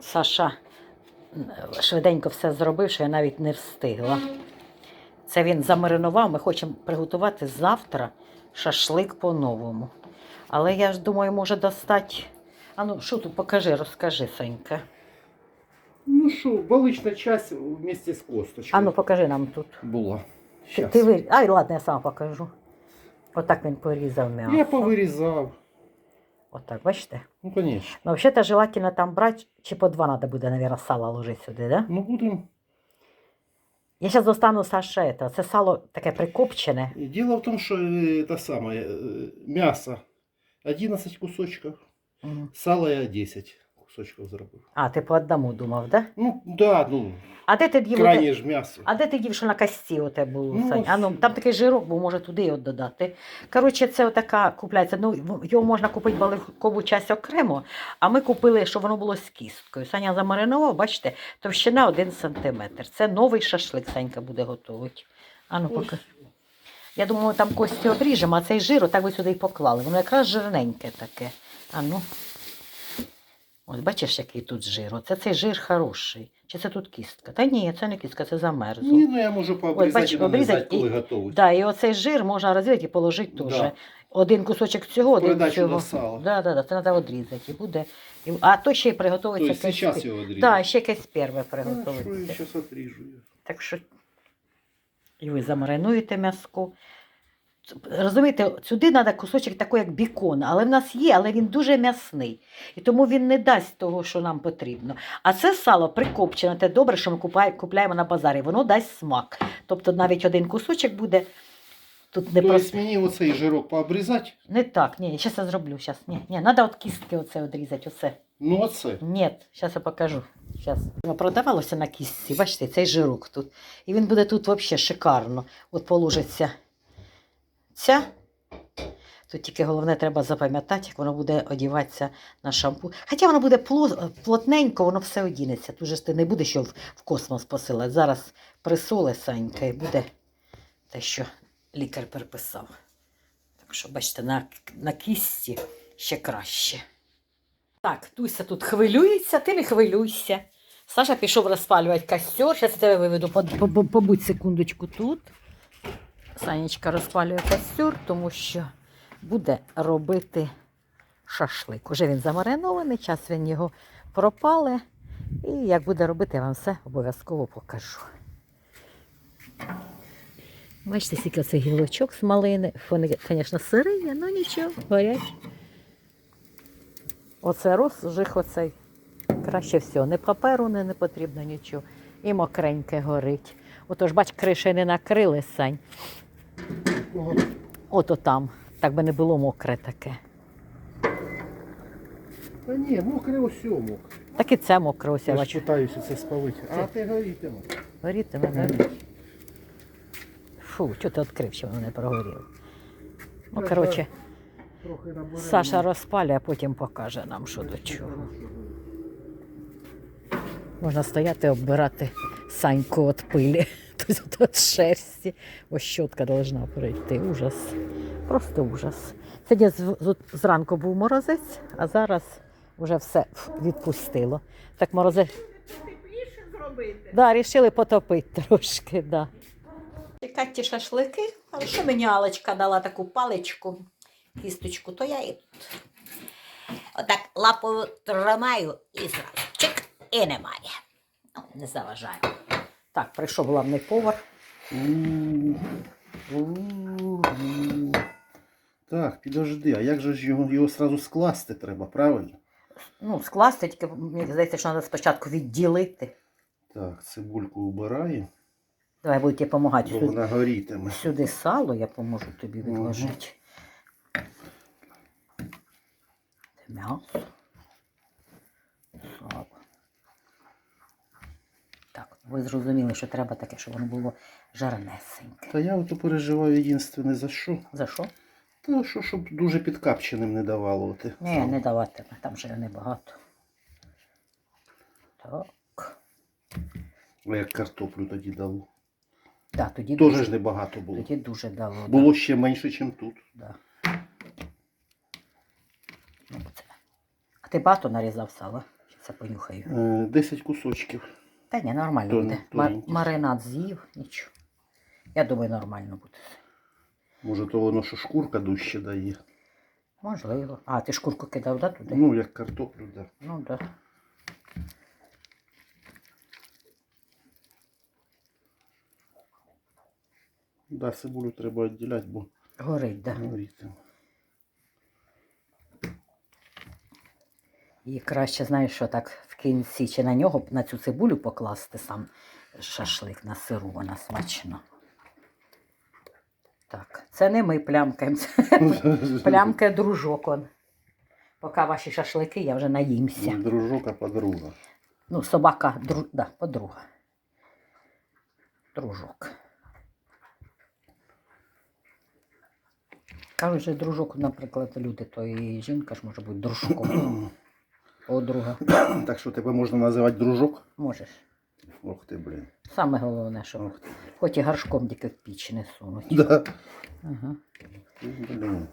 Саша швиденько все зробив, що я навіть не встигла. Це він замаринував. Ми хочемо приготувати завтра шашлик по-новому. Але я ж думаю, може достати. А ну, що тут покажи, розкажи, Сонька. Ну що, балична часть вместе з косточкою. А ну покажи нам тут. Була. Ти, ти ви... Ай, ладно, я сам покажу. Отак він порізав м'ясо. Я повирізав. Отак, бачите? Ну, звісно. Ну, взагалі, желательно там брати, чи по два треба буде, мабуть, сало ложити сюди, да? Ну, будемо. Я зараз достану Саше, это. це сало таке прикопчене. Дело в том, что э, это самое, э, мясо 11 кусочков, Мгм. сало я 10 кусочков зробив. А, ти по одному думав, да? Ну, да, ну, А де ти дів? крайнє ж м'ясо. А де ти дів, що на кості оте було? Ну, Сань? А ну, там такий жирок був, може туди його додати. Коротше, це отака купляється. Ну, його можна купити баликову часть окремо, а ми купили, щоб воно було з кісткою. Саня замаринував, бачите, товщина 1 см. Це новий шашлик Санька буде готувати. А ну, поки. Я думаю, там кості обріжемо, а цей жир отак ви сюди і поклали. Воно якраз жирненьке таке. А ну. Ось бачиш, який тут жир. Оце цей жир хороший. Чи це тут кістка? Та ні, це не кістка, це замерзло. Ні, ну я можу пообрізати обрізати коли готовий. Да, і оцей жир можна розділити і положити теж. Да. Один кусочок цього, один цього. до сала. Да, да, да, це треба відрізати. І буде. І- А то ще й приготується. Тобто якесь- зараз його відрізати. Да, ще якесь перше Хорошо, я приготується. зараз отріжу. його. Так що і ви замаринуєте м'язко. Розумієте, сюди треба кусочок такий, як бікон, але в нас є, але він дуже м'ясний. І тому він не дасть того, що нам потрібно. А це сало прикопчене, те добре, що ми купляємо на базарі. Воно дасть смак. Тобто навіть один кусочок буде. Тут не Тобто просто. мені оцей жирок пообрізати? Не так, ні, зараз я зроблю. Щас. Ні, ні, треба от кістки оце відрізати. Оце. Ну, оце. Ні, зараз я покажу. Щас. Продавалося на кістці, бачите, цей жирок тут. І він буде тут взагалі шикарно. От положиться ця. Тут тільки головне треба запам'ятати, як воно буде одіватися на шампунь. Хоча воно буде плотненько, воно все одінеться. Тут же ти не будеш що в, космос посилати. Зараз присоли Санька і буде те, що лікар переписав. Так що, бачите, на, на кісті ще краще. Так, Туся тут хвилюється, ти не хвилюйся. Саша пішов розпалювати костер. Зараз я тебе виведу, побудь секундочку тут. Санечка розпалює костер, тому що буде робити шашлик. Уже він замаринований, час він його пропали. І як буде робити, я вам все обов'язково покажу. Бачите, скільки цих гілочок з малини. Вони, звісно, сириє, але нічого, горять. Оце розжих оцей. Краще всього. Не паперу не, не потрібно нічого. І мокреньке горить. Отож, бач, криші не накрили, Сань. Ото там. Так би не було мокре таке. Та ні, мокре ось мокре. Так і це мокре, ось я Я ж бачу. питаюся це спалити. А ти горітиме. Горітиме, горить. Фу, чого ти відкрив, що воно не прогоріло. Ну, коротше, Трохи наберемо. Саша розпалює, а потім покаже нам, що до чого. Можна стояти, оббирати саньку від пилі, тобто від шерсті. Ось щотка повинна пройти. Ужас. Просто ужас. Сьогодні з- з- зранку був морозець, а зараз вже все відпустило. Так морозець. зробити. Да, рішили потопити трошки, да. Чекати ті шашлики, але що мені Алечка дала таку паличку, кісточку, то я і тут. Отак лапою тримаю і зразу чик, і немає. Ну, не заважаю. Так, прийшов главний повар. Так, підожди, а як же ж його, його сразу скласти треба, правильно? Ну, скласти, тільки мені здається, що треба спочатку відділити. Так, цибульку убираю, Давай буду тебе допомагати. бо вона горітиме. сюди сало я поможу тобі відложити. М'ясо. Сало. Так, ви зрозуміли, що треба таке, щоб воно було жарнесеньке. Та я ото переживаю єдинственне за що? За що? Та що, щоб дуже підкапченим не давало. Оте. Ні, не даватиме, там ще небагато. Так. А як картоплю тоді дало. Да, тоді, Теж дуже, ж небагато було. тоді дуже дало. да. Було ще менше, ніж тут. Да. Ну, це. А ти багато нарізав сала? Я понюхаю. Е, 10 кусочків. Та ні, нормально Тон- буде. Мар- тоненький. маринад з'їв, нічого. Я думаю, нормально буде. Може, то воно що шкурка дужче дає. Можливо. А, ти шкурку кидав, да, туди? Ну, як картоплю, да. Ну, да. Да, цибулю треба відділяти, бо Горить, да. горіти. І краще, знаєш, що так кінці чи на нього, на цю цибулю покласти сам шашлик на сиру, вона смачно. Так, це не ми плямкаємо, це плямкає дружок он. Поки ваші шашлики, я вже наїмся. Дружок, а подруга. Ну, собака, дру... да, подруга. Дружок. Кажуть, що дружок, наприклад, люди, то і жінка ж може бути дружком. Подруга. Так що тебе можна називати дружок? Можеш. Ох ти, блін. Саме головне, що Ох ти. хоч і горшком тільки в піч не сунуть. Да. Ага. Блін.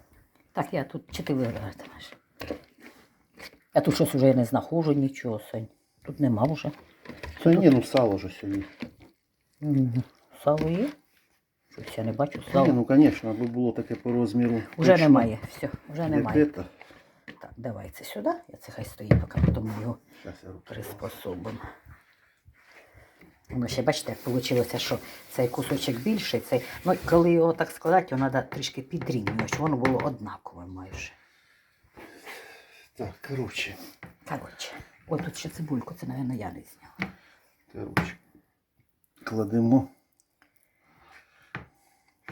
Так, я тут чи ти вибиратимеш? Я тут щось уже не знаходжу нічого, Сань. Тут нема вже. Та ні, ну сало ж сьогодні. Мгм. Сало є? Щось я не бачу Ні, сало. ну звісно, аби було таке по розміру. Уже точно, немає. Все, вже як немає. это. Давай це сюди. Я це хай стоїть, поки потім його приспособимо. Ну, ще бачите, як вийшло, що цей кусочок більший, цей. Ну, коли його так складати, його треба трішки підрівнювати, щоб воно було однакове майже. Так, коротше. Коротше, от тут ще цибульку, це, мабуть, я не зняла. Коротше. Кладемо.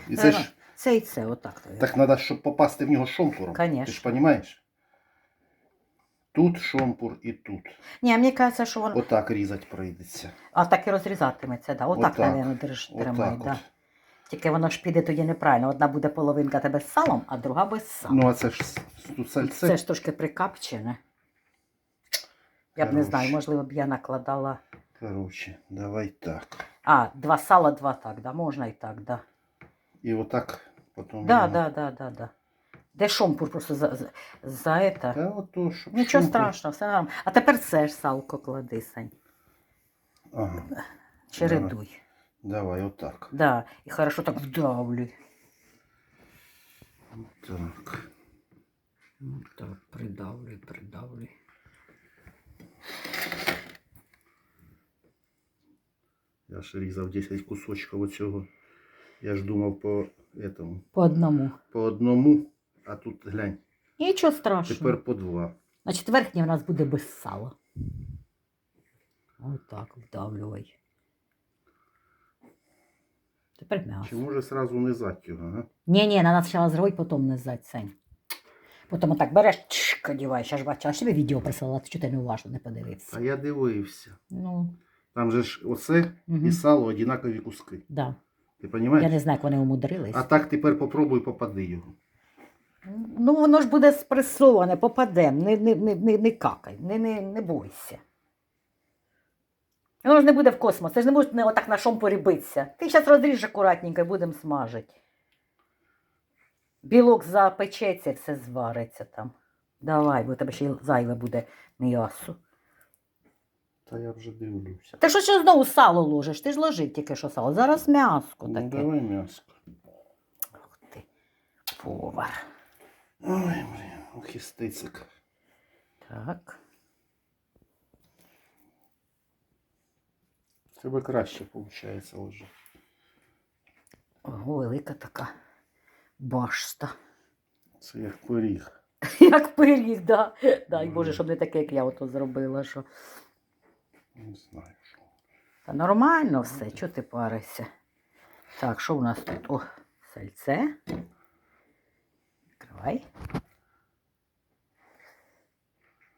І це ж Це і це, отак. так треба, щоб попасти в нього. Конечно. Ти ж розумієш? Тут шомпур і тут. Ні, мені кажеться, що воно. Отак різати прийдеться. А так і розрізатиметься, да. Отак, Отак. мабуть, держ, тримай, да. Тільки воно ж піде тоді неправильно. Одна буде половинка тебе з салом, а друга без сала. Ну, а це ж тут сальце. Це ж трошки прикапчене. Я б не знаю, можливо б я накладала. Коротше, давай так. А, два сала, два так, да, можна і так, да. І отак потім. Да, його- да, да, да, да. Де шомпур просто за, за, за это. Та ото, щоб Нічого шомпур- страшного, все нормально. А тепер це ж салко клади, Сань. Ага. Чередуй. Давай, отак. Да. І хорошо так вдавлюй. Так. Ну, так, придавлюй, придавлюй. Я ж різав 10 кусочків оцього. Я ж думав по этому, По одному. по одному, а тут глянь, Нічого страшного. тепер по два. Значить, верхнє в нас буде без сала. Отак вдавлюй. Тепер Чи м'ясо. може сразу низати його, ага? Ні, ні, на нас спочатку зробити, потім низать, Сань. Потім отак береш, чик, одіваєш, я ж бачила, що тобі відео присилала, ти чого ти не уважно не подивився. А я дивився. Ну, Там же ж оце Мгм. і сало однакові куски. да. Ти Я розумієш? не знаю, як вони умудрились. А так тепер попробуй попади його. Ну, воно ж буде спресоване, попадем, не, не, не, не, не какай, не, не, не бойся. Воно ж не буде в космос, це ж не буде не отак на шомпорі битися. Ти зараз розріж акуратненько і будемо смажити. Білок запечеться, все звариться там. Давай, бо тебе ще й зайве буде м'ясо. Та я вже дивлюся. Ти що ще знову сало ложиш? Ти ж ложив тільки що сало. Зараз м'яско Ну, таке. давай м'ясо. Ух ти, повар. Ой, блін, і. Так. В Тебе краще виходить лежить. Ого, велика така башта. Це як пиріг. Як пиріг, да. Дай Мгм. Боже, щоб не таке, як я ото зробила. Що... Не знаю, що. Та нормально все, чого ти паришся? Так, що у нас тут? О, сальце. Відкривай.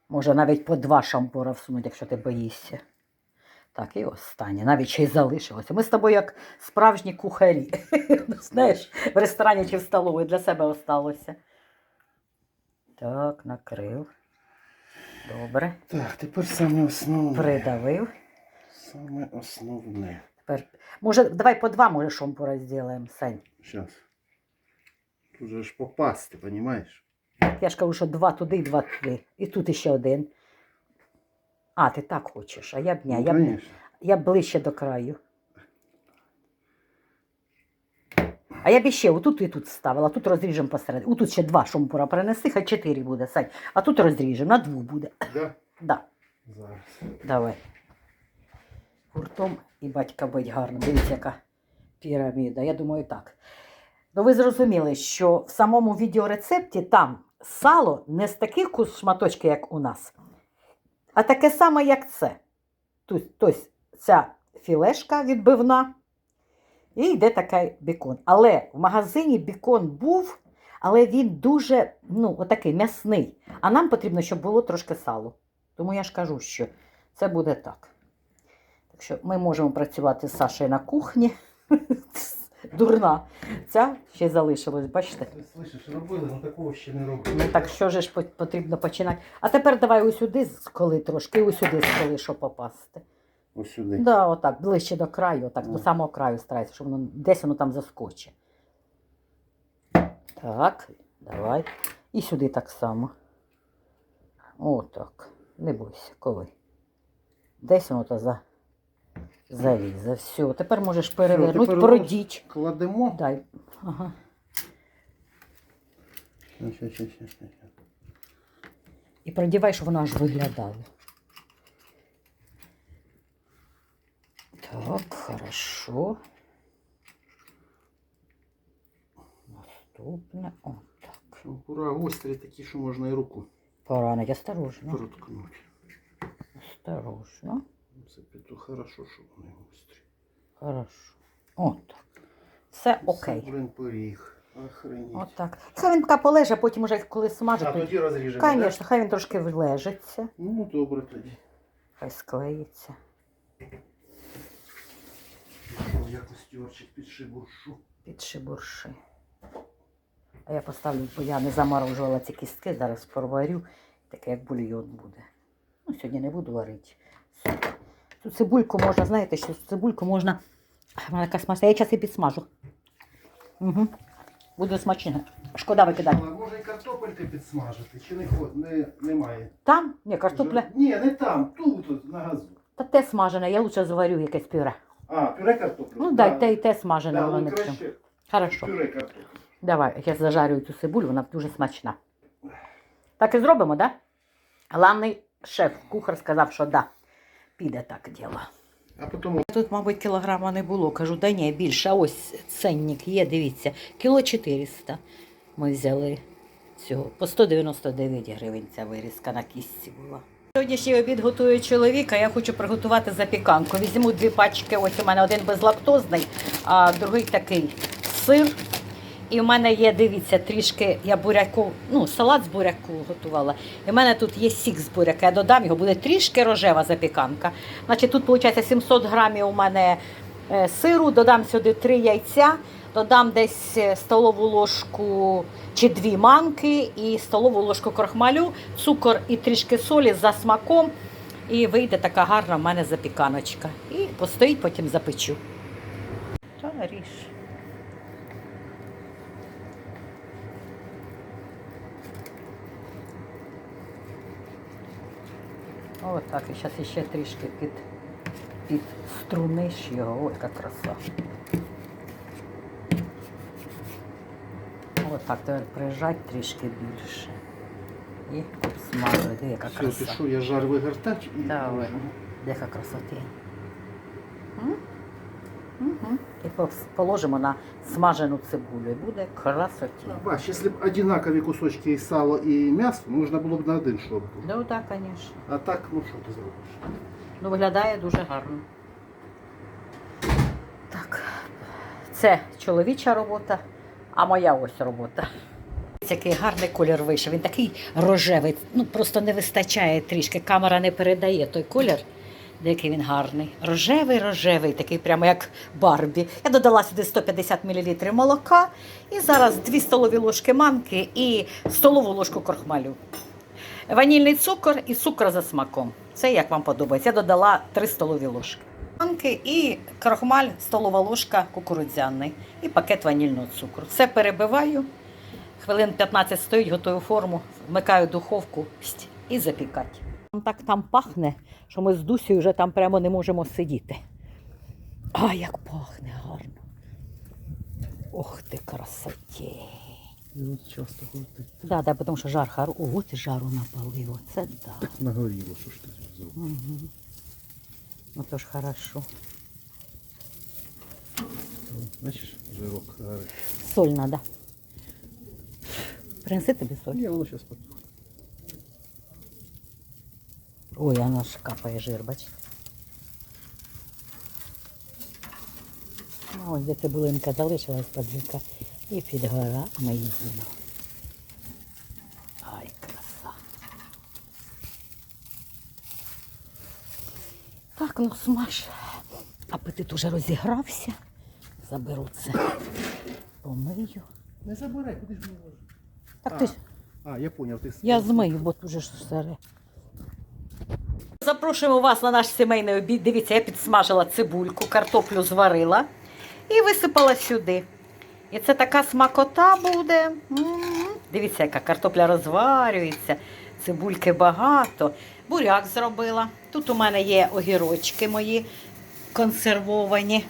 Може навіть по два шампура всунуть, якщо ти боїшся. Так, і останнє. Навіть ще й залишилося. Ми з тобою як справжні кухарі. Знаєш, в ресторані чи в столовій для себе осталося. Так, накрив. Добре. Так, тепер саме основне. Придавив. Саме основне. Тепер, може, давай по два, може, шомпура зробимо, Сань. Сейчас. Тут же ж попасти, понимаешь? Я ж кажу, що два туди і два туди. І тут іще один. А, ти так хочеш, а я б ні, Ну, я б, не- конечно. я б ближче до краю. А я б ще отут і тут ставила, тут розріжемо посередині. Отут ще два шомпура принеси, хай чотири буде, Сань. А тут розріжемо, на двох буде. Да? Да, Зараз. давай. Гуртом і батька бить гарно. Дивіться, яка піраміда. Я думаю, так. Ну, ви зрозуміли, що в самому відеорецепті там сало не з таких кус- шматочків, як у нас, а таке саме, як це. Тут, ця філешка відбивна, і йде такий бікон. Але в магазині бікон був, але він дуже ну, отакий м'ясний. А нам потрібно, щоб було трошки сало. Тому я ж кажу, що це буде так. Так що ми можемо працювати з Сашею на кухні. Дурна. Ця ще залишилась, бачите? Слышиш, робили, але такого ще не робили. Ну так що ж ж потрібно починати? А тепер давай усюди сколи трошки, і усюди сколи, щоб попасти. Ось сюди. Да, отак, ближче до краю, отак, до самого краю старайся, щоб воно десь воно там заскочить. Так, давай. І сюди так само. Отак. Не бойся, коли. Десь воно то за... залізе. Все, тепер можеш перевернути, тепер продіть. Кладемо. Дай. Ага. Щас, щас, щас, щас. І продівай, щоб воно аж виглядало. Так, хорошо. Наступне. О, так. Шампура гострі такі, що можна і руку Поранить, осторожно. проткнути. Осторожно. Це піду хорошо, що вони гострі. Хорошо. О, так. Все окей. Це, блин, пиріг. Охренеть. Отак. Хай він поки полеже, потім уже коли А смажить. тоді розріжемо. Звісно, хай він трошки влежиться, Ну, добре тоді. хай склеїться. Пішов я костюрчик під шибуршу. під шибурши. А я поставлю, бо я не заморожувала ці кістки, зараз проварю, таке як бульйон буде. Ну, сьогодні не буду варити. Цю цибульку можна, знаєте, що цибульку можна. Вона така смачна. Я зараз і підсмажу. Угу. Буде смачно. Шкода викидати. А може і картопельки підсмажити, чи не ход, не, немає? Там? Ні, картопля. Ні, не там, тут, на газу. Та те смажене, я лучше зварю якесь пюре. А, пюре картоплю? Ну, Да. дай те і те смажене, Да, воно ну, не краще Хорошо. пюре картоплю. Давай, я зажарю цю цибулю, вона дуже смачна. Так і зробимо, так? Да? Главний шеф, кухар сказав, що да, піде так діло. А потім Тут, мабуть, кілограма не було. Кажу, да ні, більше. А ось ценник є, дивіться. Кіло 400 ми взяли цього. По 199 гривень ця вирізка на кістці була. Сьогоднішній обід готує чоловік, а я хочу приготувати запіканку. Візьму дві пачки, ось у мене один безлактозний, а другий такий сир. І в мене є, дивіться, трішки я буряку, ну, салат з буряку готувала. І в мене тут є сік з буряка. Я додам його, буде трішки рожева запіканка. Значить, тут виходить 700 грамів у мене е, сиру, додам сюди три яйця, додам десь е, столову ложку чи дві манки і столову ложку крохмалю, цукор і трішки солі за смаком. І вийде така гарна в мене запіканочка. І постоїть, потім запечу. Та ріж. Отак, і зараз ще трішки під, струниш його. Ось яка краса. Отак, тепер прижать трішки більше. І смажу. Яка все, краса. я жар вигортач. і Давай. Яка красоти. Угу. І пос- положимо на смажену цибулю. І буде красоті. Бач, якщо б одинакові кусочки і сало, і м'ясо, можна було б на один шлопку. Ну так, звісно. А так, ну що ти зробиш? Ну, виглядає дуже гарно. Так, це чоловіча робота, а моя ось робота. Який гарний колір вийшов. Він такий рожевий. Ну просто не вистачає трішки. Камера не передає той колір. Який він гарний. Рожевий, рожевий, такий прямо як Барбі. Я додала сюди 150 мл молока і зараз 2 столові ложки манки і столову ложку крохмалю. Ванільний цукор і цукор за смаком. Це як вам подобається. Я додала 3 столові ложки. Манки і крохмаль, столова ложка кукурудзяний і пакет ванільного цукру. Все перебиваю. Хвилин 15 стоїть, готую форму, вмикаю духовку і запікати. Так там пахне, що ми з Дусею вже там прямо не можемо сидіти. А, як пахне гарно. Ох ти красоті. Ну. Да, да, тому що жар хар. Ого, ти жару напалив. Це да. Так нагоріло, що ж ти зробив. Угу. Ну то ж хорошо. Бачиш, жирок гарить. Соль надо. Принеси тобі соль. Ні, воно зараз потухне. Ой, воно ж капає жир, бач. Ну, ось де цибулинка залишилась поджика. І підгора ми їдемо. Ай, краса. Так, ну смаж. Апетит уже розігрався. Заберу це. Помию. Не забирай, куди ж ми можемо? Так ти ж А, я поняв, ти Я змию, бо тут же ж старе. Запрошуємо вас на наш сімейний обід. Дивіться, я підсмажила цибульку, картоплю зварила і висипала сюди. І це така смакота буде. Дивіться, яка картопля розварюється, цибульки багато. Буряк зробила. Тут у мене є огірочки мої консервовані.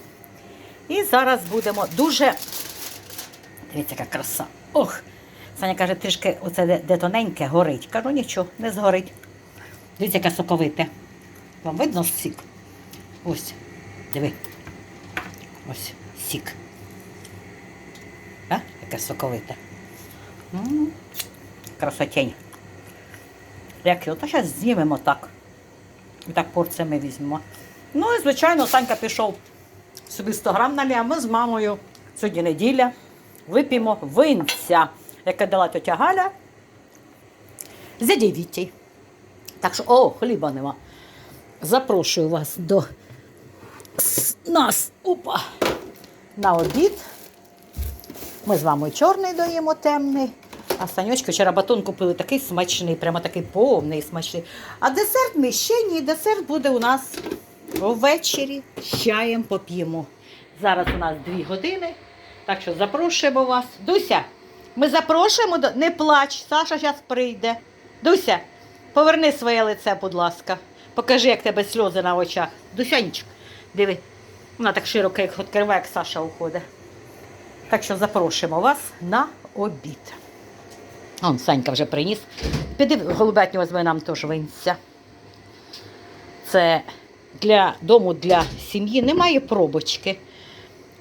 І зараз будемо дуже. Дивіться, яка краса. Ох! Саня каже, трішки оце де тоненьке горить. Кажу, нічого, не згорить. Дивіться, яке соковите. Вам видно сік? Ось, диви. Ось сік. А? Яке соковите. Красотень. Як його? Та зараз знімемо так. І так порціями візьмемо. Ну і, звичайно, Санька пішов собі 100 грам налє, а ми з мамою сьогодні неділя вип'ємо винця, яке дала тетя Галя з дядей Вітій. Так що, о, хліба нема. Запрошую вас до нас опа, на обід. Ми з вами чорний доїмо темний. А Санечки вчора батон купили такий смачний, прямо такий повний смачний. А десерт ми ще ні. Десерт буде у нас ввечері з чаєм поп'ємо. Зараз у нас дві години. Так що запрошуємо вас. Дуся, ми запрошуємо, не плач, Саша зараз прийде. Дуся, поверни своє лице, будь ласка. Покажи, як тебе сльози на очах. Дусянечка, диви. Вона так широко як відкриває, як Саша уходить. Так що запрошуємо вас на обід. Он Санька вже приніс. Піди голубятню візьми нам теж винця. Це для дому, для сім'ї немає пробочки.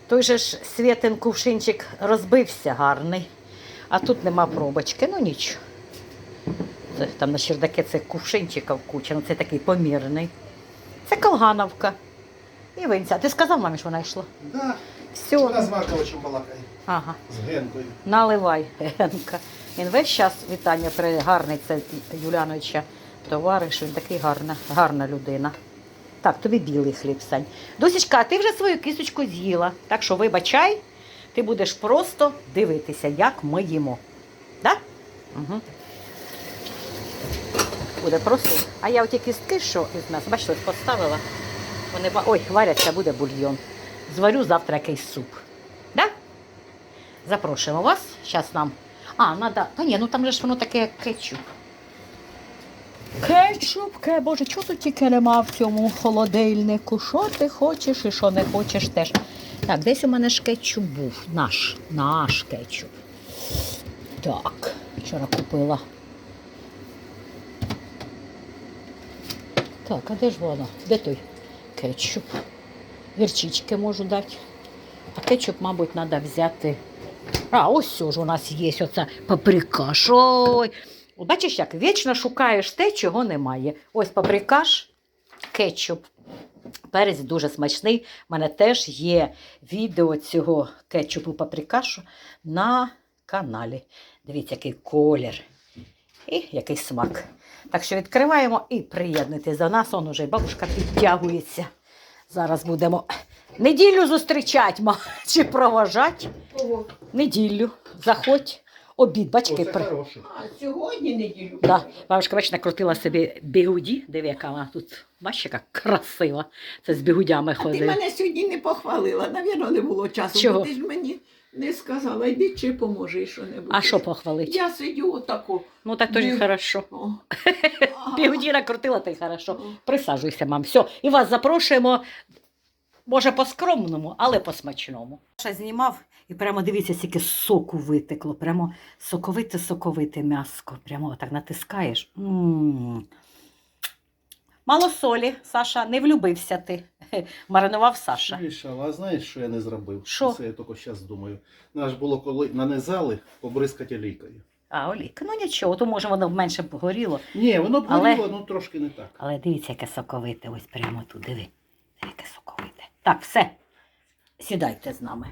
Той же ж святин кувшинчик розбився гарний, а тут нема пробочки, ну нічого. Це, там на чердаке це кувшинчиків куча, ну це такий помірний. Це колгановка. І винця. Ти сказав мамі, що вона йшла? Да, Все. вона з Марковичем балакає. Ага. З Генкою. Наливай, Генка. Він весь час вітання при гарний це Юляновича товариш, він такий гарна, гарна людина. Так, тобі білий хліб, Сань. Досічка, а ти вже свою кисочку з'їла. Так що вибачай, ти будеш просто дивитися, як ми їмо. Да? Угу. Буде просто. А я оті кістки, що із нас, бачите, поставила. Вони ой, варяться, буде бульйон. Зварю завтра якийсь суп. Да? Запрошуємо вас. Зараз нам. А, надо. Та ні, ну там же ж воно таке як кетчуп. Кетчуп, ке, боже, чого тут тільки нема в цьому холодильнику? Що ти хочеш і що не хочеш теж. Так, десь у мене ж кетчуп був. Наш, наш кетчуп. Так, вчора купила. Так, а де ж воно? Де той кетчуп? Гірчички можу дати. А кетчуп, мабуть, треба взяти. А, ось ж у нас є оця паприкаш. Ой. Бачиш, як вічно шукаєш те, чого немає. Ось паприкаш, кетчуп. Перець дуже смачний. У мене теж є відео цього кетчупу паприкашу на каналі. Дивіться, який колір і який смак. Так що відкриваємо і приєднуйтесь до нас. Он уже бабушка підтягується. Зараз будемо неділю зустрічати ма, чи проважати. Неділю. Заходь. Обід, бачки. При... А сьогодні неділю. Да. Бабушка, бач, накрутила собі бігуді. Диви, яка вона тут. Бачиш, яка красива. Це з бігудями А ти мене сьогодні не похвалила. Навірно, не було часу. Чого? Бо ти ж мені Не сказала, йди чи поможи що-небудь. А що похвалить? Я сидю отако. Ну так то ж Ні. хорошо. О. Півдіна крутила, та й хорошо. Присаджуйся, мам. Все. І вас запрошуємо, може, по-скромному, але по-смачному. Ще знімав і прямо дивіться, скільки соку витекло. Прямо соковите-соковите м'яско. Прямо так натискаєш. М. Мало солі, Саша, не влюбився ти. Маринував Саша. Вирішав, а знаєш, що я не зробив? Що? Це я тільки зараз думаю. Наш було, коли нанизали, побризкати олійкою. А, Олійка, ну нічого, то може воно менше б горіло. Ні, воно б Але- горіло, ну трошки не так. Але дивіться, яке соковите, ось прямо тут, диви. Диви, яке соковите. Так, все. Сідайте з нами.